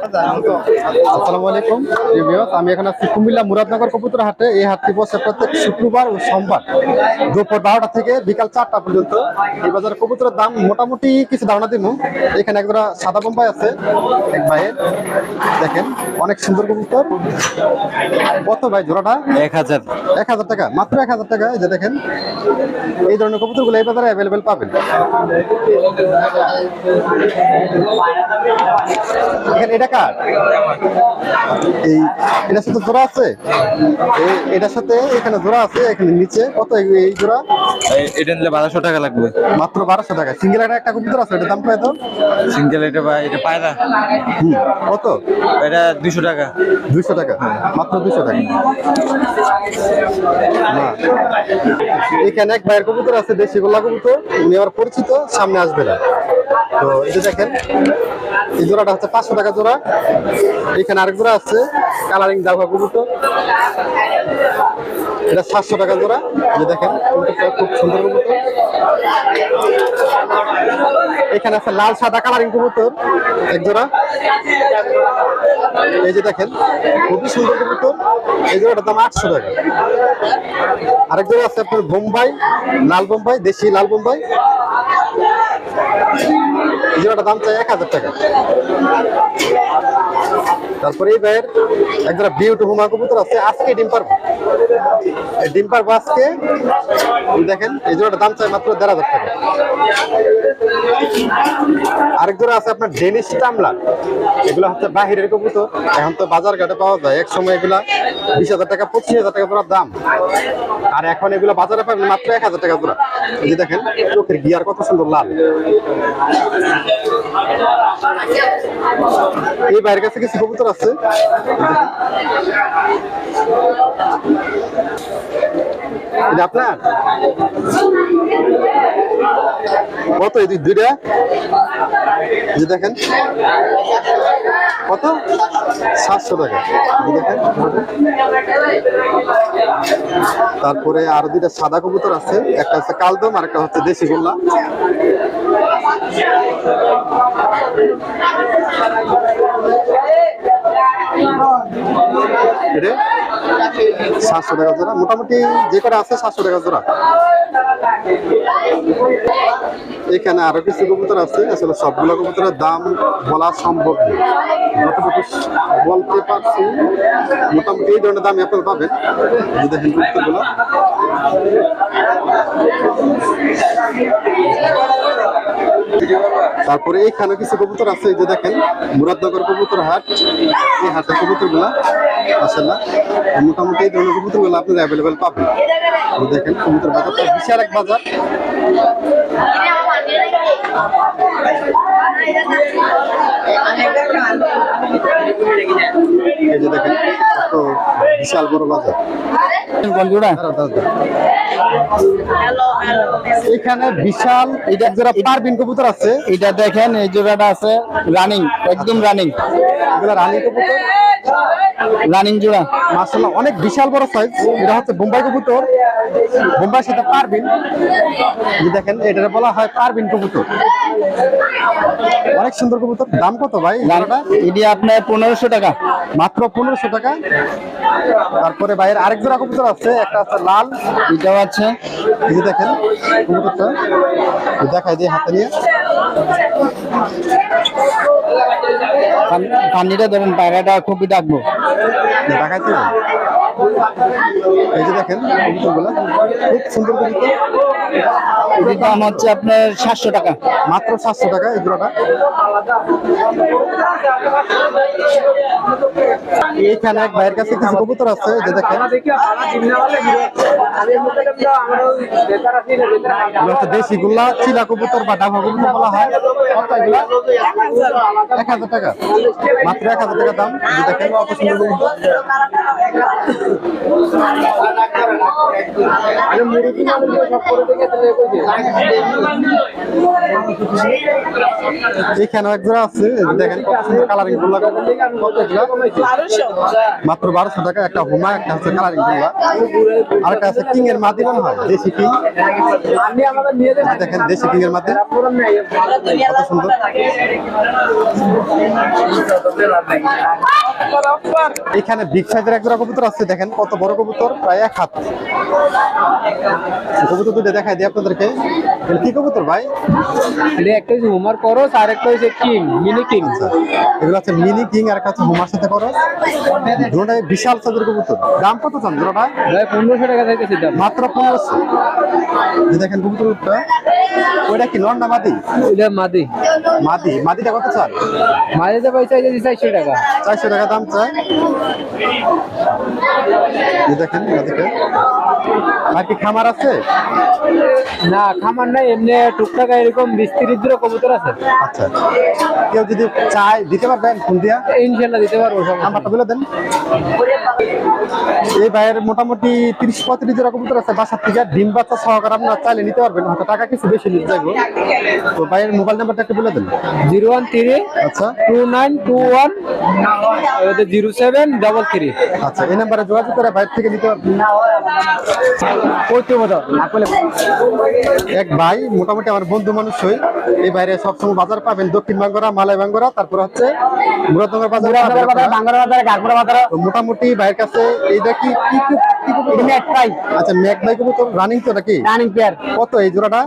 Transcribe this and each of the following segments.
আসসালামু আলাইকুম আমি এখন আছি কুমিল্লা মুরাদনগর কবুতর হাটে এই হাটটি বসে প্রত্যেক শুক্রবার ও সোমবার দুপুর বারোটা থেকে বিকাল চারটা পর্যন্ত। এই বাজারে কবুতরের দাম মোটামুটি কিছু ধারণা দিব। এখানে একজোড়া সাদা বোম্বাই আছে এক ভাইয়ের। দেখেন অনেক সুন্দর কবুতর। কত ভাই জোড়াটা? এক হাজার। এক হাজার টাকা মাত্র এক হাজার টাকা। এই যে দেখেন এই ধরনের কবুতরগুলো এই বাজারে অ্যাভেলেবেল পাবেন। এখানে এটা কার? এই এটার সাথে জোড়া আছে? এটার সাথে এখানে জোড়া আছে এখানে নিচে। কত এই জোড়া? এটা নিলে বারোশো টাকা লাগবে। মাত্র বারোশো টাকা। সিঙ্গেল একটা একটা কবুতর আছে এটার দাম কত? সিঙ্গেল এটা বা এটা পায়রা। হুম, কত? এটা দুশো টাকা। দুইশো টাকা? মাত্র দুইশো টাকা। না। এখানে এক ভাইয়ের কবুতর আছে দেশি গোল্লা কবুতর। উনি আমার পরিচিত সামনে আসবে না। তো এটা দেখেন, এই জোড়াটা হচ্ছে পাঁচশো টাকা জোড়া। এখানে আরেক জোড়া আছে কালারিং দাওয়া কবুতর এটা সাতশো টাকা জোড়া যে দেখেন খুব সুন্দর কবুতর এখানে আছে লাল, সাদা কালারিং কবুতর, এক জোড়া। এই যে দেখেন, খুবই সুন্দর কবুতর, এই জোড়াটার দাম আটশো টাকা। আরেক জোড়া আছে আপনার বোম্বাই, লাল বোম্বাই, দেশি লাল বোম্বাই। এই জোড়াটার দাম চাই এক হাজার টাকা। তারপরে এই ভাইয়ের একজোড়া বিউটি হুমা কবুতর আছে। আজকে ডিম পারব। ডিম পারব আজকে। দেখেন, এই জোড়াটার দাম চাই মাত্র দেড় হাজার টাকা। আরেক জোড়া আছে আপনার ডেনিশ টামলা এগুলো হচ্ছে বাহিরের কবুতর। এখন তো বাজার ঘাটে পাওয়া যায়। এক সময় এগুলা বিশ হাজার টাকা, পঁচিশ হাজার টাকা জোড়ার দাম। আর এখন এগুলো বাজারে পাবেন মাত্র এক হাজার টাকা জোড়া। এই যে দেখেন, চোখের গিয়ার কত সুন্দর লাল। এই বাইরের কাছে কিছু কবুতর আছে। আপনার? কত দুইটা? যে দেখেন। কত? সাতশো টাকা। দেখেন। তারপরে আরও দুইটা সাদা কবুতর আছে। একটা হচ্ছে কালদম আর একটা হচ্ছে দেশি গোল্লা। এটা? সাতশো টাকা জোড়া। মোটামুটি যে কটা আছে সাতশো টাকা জোড়া। এখানে আরও কিছু কবুতর আছে। আসলে সবগুলো কবুতরের দাম বলা সম্ভব নয় যতটুকু বলতে পারছি, মোটামুটি এই ধরনের দাম আপনারা পাবেন। এই দেখেন কবুতরগুলো। তারপরে এইখানে কিছু কবুতর আছে, এই যে দেখেন, মুরাদনগর কবুতর হাট, এই হাটের কবুতরগুলা মাসাল্লাহ মোটামুটি এই ধরনের কবুতরগুলো আপনারা অ্যাভেলেবেল পাবেন। দেখেন, কবুতর বাজারটা বিশাল এক বাজার। এই যে দেখেন কত বিশাল বড় বাজার। দাঁড়াও। এখানে বিশাল এটা যারা পারবিন কবুতর আছে। এটা দেখেন এই জোড়াটা আছে রানিং একদম রানিং। রানিং রানী কবুতর? রানিং জোড়া মাসাল্লাহ অনেক বিশাল বড় সাইজ এটা হচ্ছে বোম্বাই কবুতর। বোম্বাই সাথে পারবিন দেখেন এটা বলা হয় পারবিন কবুতর। অনেক সুন্দর কবুতর। দাম কত ভাই? এটি আপনার পনেরোশো টাকা। মাত্র পনেরোশো টাকা। তারপরে ভাইয়ের আরেক জোড়া কবুতর আছে একটা আছে লাল। এটাও আছে। দেখেন কবুতরটা। দেখাই দিয়ে হাতে নিয়ে। পানিটা ধরেন পায়রাটা খুবই ডাকবো দেখাইতে এই যে দেখেন খুব সুন্দর এটির দাম হচ্ছে আপনার সাতশো টাকা। মাত্র সাতশো টাকা এই জোড়াটা। এইখানে এক ভাইয়ের কাছে কিছু কবুতর আছে যে দেখেন। দেশি গুল্লা চিলা কবুতর বা ডাভা কবুতর বলা হয়। এক হাজার টাকা। মাত্র এক হাজার টাকা দাম দেখেন। কত কবুতর এখানে এক জোড়া আছে দেখেন কালারিংগুলা মাত্র বারোশো টাকা একটা হুমা একটা হচ্ছে কালারিংগুলা আর একটা আছে কিং এর মাদি মনে হয় দেশি কিং দেখেন দেশি কিং এর মাদি। কত সুন্দর। এখানে বিগ সাইজের এক জোড়া কবুতর আছে দেখেন কত বড় কবুতর প্রায় এক হাত। কবুতর দুটো দেখাই দিই আপনাদেরকে। কি কবুতর ভাই? এটা একটা হচ্ছে হোমার করস আর একটা হচ্ছে কিং মিনি কিং। এগুলো হচ্ছে মিনি কিং আর একটা হচ্ছে হুমার সাথে করো দুটোটাই বিশাল সাইজের কবুতর। দাম কত চান দুটোটা? ভাই পনেরোশো টাকা চাইতেছি দাম মাত্র পনেরোশো। যে দেখেন কবুতরটা। ওইটা কি নন্ডা মাদি? এটা মাদি। মাদি। মাদিটা কত চান? মাদিতে পয়সা চাইতেছি চারশো টাকা। চারশো টাকা দাম চায় এই দেখেন মাদিটা। আর কি খামার আছে? না খামার নাই এমনি টুকটাক এরকম বিশ তিরিশ দূরে কবুতর আছে। আচ্ছা কেউ যদি চায় দিতে পারবেন ফোন দিয়া? ইনশাল্লাহ দিতে পারব নাম্বারটা বলে দেন। এই ভাইয়ের মোটামুটি তিরিশ পঁয়ত্রিশ জোড়া কবুতর আছে বাসার থেকে ডিম বাচ্চা সহকারে আপনারা চাইলে নিতে পারবেন হয়তো টাকা কিছু বেশি নিতে যাইবো তো ভাইয়ের মোবাইল নাম্বারটা একটু বলে দেন। জিরো ওয়ান থ্রি আচ্ছা। Two nine two one zero seven double three. আচ্ছা এই নাম্বারে যোগাযোগ করে বাইরে থেকে নিতে পারবেন। এক ভাই মোটামুটি আমার বন্ধু মানুষ হই। এই বাইরে সবসময় বাজার পাবেন দক্ষিণ বাঙ্গরা মালাই বাঙ্গরা তারপর হচ্ছে মুরাদনগর বাজার পাবেন বাজার গারপুরা বাজার মোটামুটি ভাইয়ের কাছে এইটা কি আচ্ছা ম্যাক ভাই কবুতর? রানিং তো নাকি? রানিং পেয়ার কত এই জোড়াটা?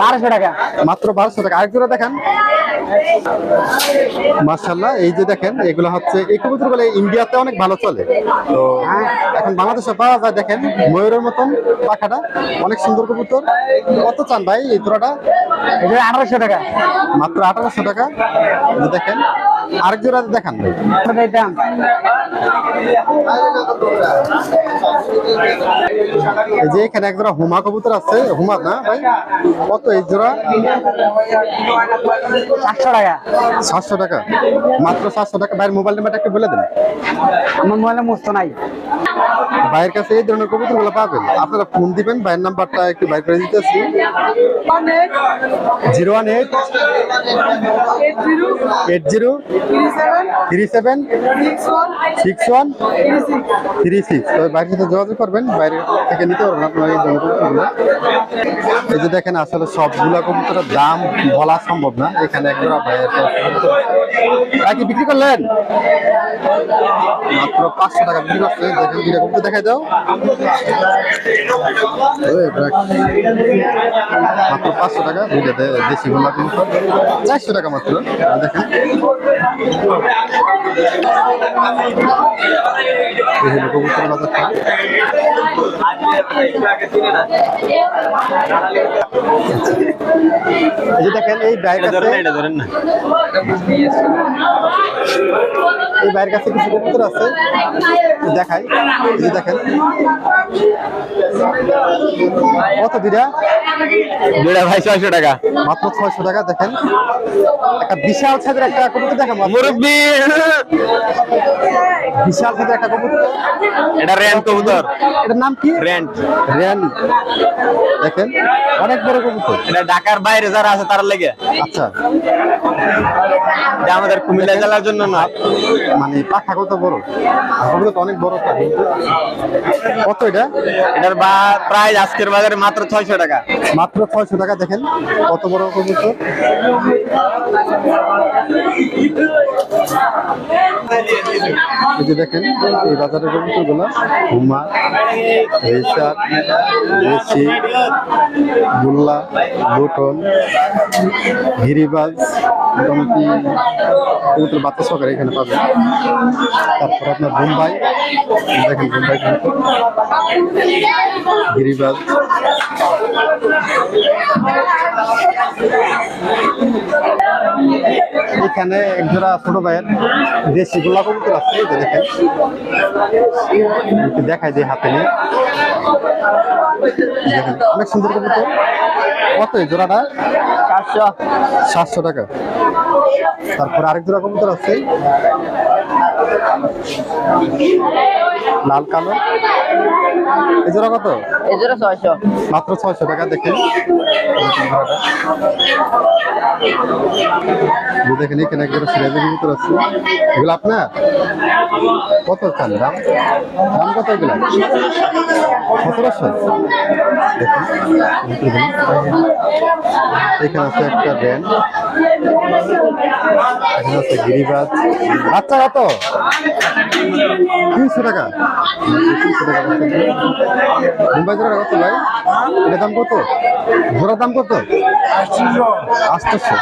বারোশো টাকা। মাত্র বারোশো টাকা। আরেক জোড়া দেখেন। মার্শাল্লাহ এই যে দেখেন এগুলো হচ্ছে এই কবুতর বলে ইন্ডিয়াতে অনেক ভালো চলে। তো এখন বাংলাদেশে পাওয়া যায় দেখেন ময়ূরের মতন পাখাটা অনেক সুন্দর কবুতর। কত চান ভাই এই তোরাটা এটা আঠারোশো টাকা। মাত্র আঠারোশো টাকা। দেখেন আরেক জোড়া দেখান ভাই। এই যে এখানে এক জোড়া হুমা কবুতর আছে হুমা না ভাই? কত এই জোড়া? চারশো টাকা। সাতশো টাকা। মাত্র সাতশো টাকা। ভাইয়ের মোবাইল নাম্বারটা একটু বলে দেন। আমার মোবাইলে মস্ত নাই। ভাইয়ের কাছে এই ধরনের কবুতরগুলো পাবেন। আপনারা ফোন দিবেন ভাইয়ের নাম্বারটা একটু বাইর করে দিতেছি। Zero one eight. Eight zero. Three seven six one three six তো বাইরের সাথে যোগাযোগ করবেন বাইরে থেকে নিতে পারবেন আপনারা এই এই যে দেখেন আসলে সবগুলা কবুতরের দাম বলা সম্ভব না। এখানে একজোড়া ভাইয়ের কি বিক্রি করলেন? মাত্র পাঁচশো টাকা বিক্রি করছে। দেখেন দুইটা কবুতর দেখাই দাও। মাত্র পাঁচশো টাকা। দুইটা দেশি গোলা কবুতর চারশো টাকা মাত্র। দেখেন। কবুতর বাজারটা এই যে দেখেন এই ব্যাগ আছে ধরেন না এই বাইরের কাছে কিছু কবুতর আছে। দেখাই এই যে দেখেন। কত দিরা দুটা ভাই ছয়শো টাকা। মাত্র ছয়শো টাকা দেখেন। একটা বিশাল ছাদের একটা কবুতর দেখা মুরব্বী। বিশাল সাইজের একটা কবুতর এটা র্যান্ট কবুতর। এটার নাম কি? র্যান্ট রেন। দেখেন অনেক বড় কবুতর। এটা ঢাকার বাইরে যারা আছে তার লেগে। আচ্ছা। এটা আমাদের কুমিল্লা জেলার জন্য না। মানে পাখা কত বড়। কবুতর তো অনেক বড় একটা কত এটা? এটার বা প্রাইস আজকের বাজারে মাত্র ছয়শো টাকা। মাত্র ছয়শো টাকা দেখেন। কত বড় কবুতর? এই দেখেন, এই বাজারের কবুতরগুলো হুমা রেসার দেশি, গুল্লা লুটন গিরিবাজ, মোটামুটি কবুতর বাচ্চা সহকারে এখানে পাবেন। তারপর আপনার বোম্বাই দেখেন গিরিবাজ। এখানে একজোড়া ছোট ভাইয়ের দেশি গোলা কবুতর আছে এই যে দেখেন। দেখাই দিই হাতে নিয়ে। দেখেন, অনেক সুন্দর কবুতর। কত এই জোড়াটা? চারশো। সাতশো টাকা। তারপর আরেক জোড়া কবুতর আছে। লাল কালো? এই জোড়া কত? এই জোড়া ছয়শো। মাত্র ছয়শো টাকা দেখেন এই দেখেন এখানে একজোড়া সিরাজের কবুতর আছে এগুলো আপনার? কত চান দাম? দাম কত এগুলা? সতেরোশো। দেখুন এখানে আছে একটা ব্যান্ড এখানে আছে গিরিবাজ। আচ্ছা কত? তিনশো টাকা। মুম্বাই জোড়া কত ভাই? এটা দাম কত? জোড়ার দাম কত? আটশোশো